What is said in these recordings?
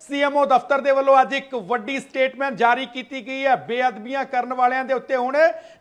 CMO ਦਫ਼ਤਰ ਦੇ ਵੱਲੋਂ ਅੱਜ ਇੱਕ ਵੱਡੀ ਸਟੇਟਮੈਂਟ ਜਾਰੀ ਕੀਤੀ ਗਈ ਹੈ। ਬੇਅਦਬੀਆਂ ਕਰਨ ਵਾਲਿਆਂ ਦੇ ਉੱਤੇ ਹੁਣ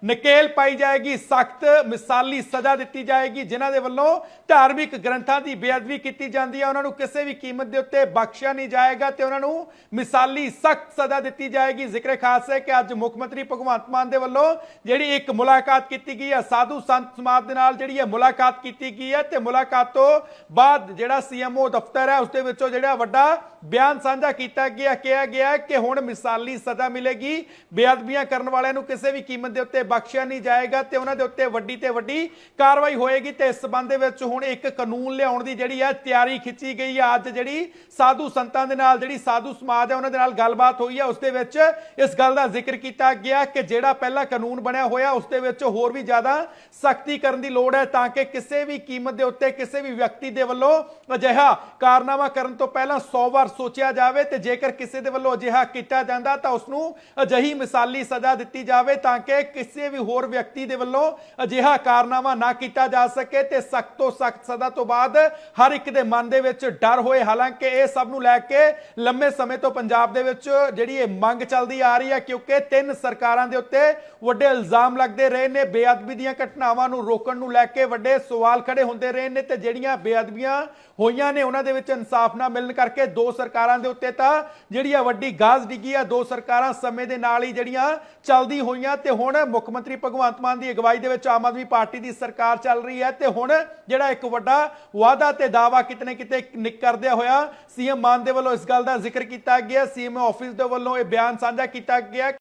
ਨਕੇਲ ਪਾਈ ਜਾਏਗੀ। ਸਖਤ ਮਿਸਾਲੀ ਸਜ਼ਾ ਦਿੱਤੀ ਜਾਏਗੀ। ਜਿਨ੍ਹਾਂ ਦੇ ਵੱਲੋਂ ਧਾਰਮਿਕ ਗ੍ਰੰਥਾਂ ਦੀ ਬੇਅਦਬੀ ਕੀਤੀ ਜਾਂਦੀ ਹੈ। ਉਹਨਾਂ ਨੂੰ ਕਿਸੇ ਵੀ ਕੀਮਤ ਦੇ ਉੱਤੇ ਬਖਸ਼ਿਆ ਨਹੀਂ ਜਾਏਗਾ ਤੇ ਉਹਨਾਂ ਨੂੰ ਮਿਸਾਲੀ ਸਖਤ ਸਜ਼ਾ ਦਿੱਤੀ ਜਾਏਗੀ। ਜ਼ਿਕਰ ਖਾਸ ਹੈ ਕਿ ਅੱਜ ਮੁੱਖ ਮੰਤਰੀ ਭਗਵੰਤ ਮਾਨ ਦੇ ਵੱਲੋਂ ਜਿਹੜੀ ਇੱਕ ਮੁਲਾਕਾਤ ਕੀਤੀ ਗਈ ਹੈ, ਸਾਧੂ ਸੰਤ ਸਮਾਜ ਦੇ ਨਾਲ ਜਿਹੜੀ ਹੈ ਮੁਲਾਕਾਤ ਕੀਤੀ ਗਈ ਹੈ ਤੇ ਮੁਲਾਕਾਤ ਤੋਂ ਬਾਅਦ ਜਿਹੜਾ ਸੀਐਮਓ ਦਫ਼ਤਰ ਹੈ, ਉਸ ਦੇ ਵਿੱਚੋਂ ਜਿਹੜਾ ਵੱਡਾ ਬਿਆਨ ਸਾਂਝਾ ਕੀਤਾ ਗਿਆ, ਕਿਹਾ ਗਿਆ ਕਿ ਹੁਣ ਮਿਸਾਲੀ ਸਜ਼ਾ ਮਿਲੇਗੀ। ਬੇਅਦਬੀਆਂ ਕਰਨ ਵਾਲਿਆਂ ਨੂੰ ਕਿਸੇ ਵੀ ਕੀਮਤ ਦੇ ਉੱਤੇ ਬਖਸ਼ਿਆ ਨਹੀਂ ਜਾਏਗਾ ਤੇ ਉਹਨਾਂ ਦੇ ਉੱਤੇ ਵੱਡੀ ਤੇ ਵੱਡੀ ਕਾਰਵਾਈ ਹੋਏਗੀ ਤੇ ਇਸ ਸਬੰਧ ਦੇ ਵਿੱਚ ਹੁਣ ਇੱਕ ਕਾਨੂੰਨ ਲਿਆਉਣ ਦੀ ਜਿਹੜੀ ਹੈ ਤਿਆਰੀ ਖਿੱਚੀ ਗਈ ਹੈ। ਅੱਜ ਜਿਹੜੀ ਸਾਧੂ ਸੰਤਾਂ ਦੇ ਨਾਲ, ਜਿਹੜੀ ਸਾਧੂ ਸਮਾਜ ਹੈ, ਉਹਨਾਂ ਦੇ ਨਾਲ ਗੱਲਬਾਤ ਹੋਈ ਹੈ। ਉਸ ਦੇ ਵਿੱਚ ਇਸ ਗੱਲ ਦਾ ਜ਼ਿਕਰ ਕੀਤਾ ਗਿਆ ਕਿ ਜਿਹੜਾ ਪਹਿਲਾ ਕਾਨੂੰਨ ਬਣਿਆ ਹੋਇਆ, ਉਸ ਦੇ ਵਿੱਚ ਹੋਰ ਵੀ ਜ਼ਿਆਦਾ ਸਖਤੀ ਕਰਨ ਦੀ ਲੋੜ ਹੈ ਤਾਂ ਕਿ ਕਿਸੇ ਵੀ ਕੀਮਤ ਦੇ ਉੱਤੇ ਕਿਸੇ ਵੀ ਵਿਅਕਤੀ ਦੇ ਵੱਲੋਂ ਅਜਿਹਾ ਕਾਰਨਾਮਾ ਕਰਨ ਤੋਂ ਪਹਿਲਾਂ 100 ਵਾਰ ਸੋਚਿਆ ਜਾਵੇ ਤੇ ਜੇਕਰ ਕਿਸੇ ਦੇ ਵੱਲੋਂ ਅਜਿਹਾ ਕੀਤਾ ਜਾਂਦਾ ਤਾਂ ਉਸ ਨੂੰ ਅਜਿਹੀ ਮਿਸਾਲੀ ਸਜ਼ਾ ਦਿੱਤੀ ਜਾਵੇ ਤਾਂ ਕਿ ਕਿਸੇ ਵੀ ਹੋਰ ਵਿਅਕਤੀ ਦੇ ਵੱਲੋਂ ਅਜਿਹਾ ਕਾਰਨਾਮਾ ਨਾ ਕੀਤਾ ਜਾ ਸਕੇ ਤੇ ਸਖਤ ਤੋਂ ਸਖਤ ਸਜ਼ਾ ਤੋਂ ਬਾਅਦ ਹਰ ਇੱਕ ਦੇ ਮਨ ਦੇ ਵਿੱਚ ਡਰ ਹੋਏ। ਹਾਲਾਂਕਿ ਇਹ ਸਭ ਨੂੰ ਲੈ ਕੇ ਲੰਮੇ ਸਮੇਂ ਤੋਂ ਪੰਜਾਬ ਦੇ ਵਿੱਚ ਜਿਹੜੀ ਇਹ ਮੰਗ ਚੱਲਦੀ ਆ ਰਹੀ ਹੈ ਕਿਉਂਕਿ ਤਿੰਨ ਸਰਕਾਰਾਂ ਦੇ ਉੱਤੇ ਵੱਡੇ ਇਲਜ਼ਾਮ ਲੱਗਦੇ ਰਹੇ ਨੇ। ਬੇਅਦਬੀ ਦੀਆਂ ਘਟਨਾਵਾਂ ਨੂੰ ਰੋਕਣ ਨੂੰ ਲੈ ਕੇ ਵੱਡੇ ਸਵਾਲ ਖੜੇ ਹੁੰਦੇ ਰਹੇ ਨੇ ਤੇ ਜਿਹੜੀਆਂ ਬੇਅਦਬੀਆਂ ਹੋਈਆਂ ਨੇ, ਉਹਨਾਂ ਦੇ ਵਿੱਚ ਇਨਸਾਫ ਨਾ ਮਿਲਣ ਕਰਕੇ ਦੋ ਸਰਕਾਰਾਂ ਦੇ ਉੱਤੇ ਤਾਂ ਜਿਹੜੀ ਆ ਵੱਡੀ ਗਾਜ਼ ਡਿੱਗੀ ਆ, ਦੋ ਸਰਕਾਰਾਂ ਸਮੇਂ ਦੇ ਨਾਲ ਹੀ ਜਿਹੜੀਆਂ ਚੱਲਦੀ ਹੋਈਆਂ ਤੇ ਹੁਣ ਮੁੱਖ ਮੰਤਰੀ ਭਗਵੰਤ ਮਾਨ ਦੀ ਅਗਵਾਈ ਦੇ ਵਿੱਚ ਆਮ ਆਦਮੀ ਪਾਰਟੀ ਦੀ ਸਰਕਾਰ ਚੱਲ ਰਹੀ ਹੈ ਤੇ ਹੁਣ ਜਿਹੜਾ ਇੱਕ ਵੱਡਾ ਵਾਅਦਾ ਤੇ ਦਾਵਾ ਕਿਤਨੇ ਕਿਤੇ ਨਿਕ ਕਰਦਿਆ ਹੋਇਆ ਸੀਐਮ ਮਾਨ ਦੇ ਵੱਲੋਂ ਇਸ ਗੱਲ ਦਾ ਜ਼ਿਕਰ ਕੀਤਾ ਗਿਆ, ਸੀਐਮ ਆਫਿਸ ਦੇ ਵੱਲੋਂ ਇਹ ਬਿਆਨ ਸਾਂਝਾ ਕੀਤਾ ਗਿਆ।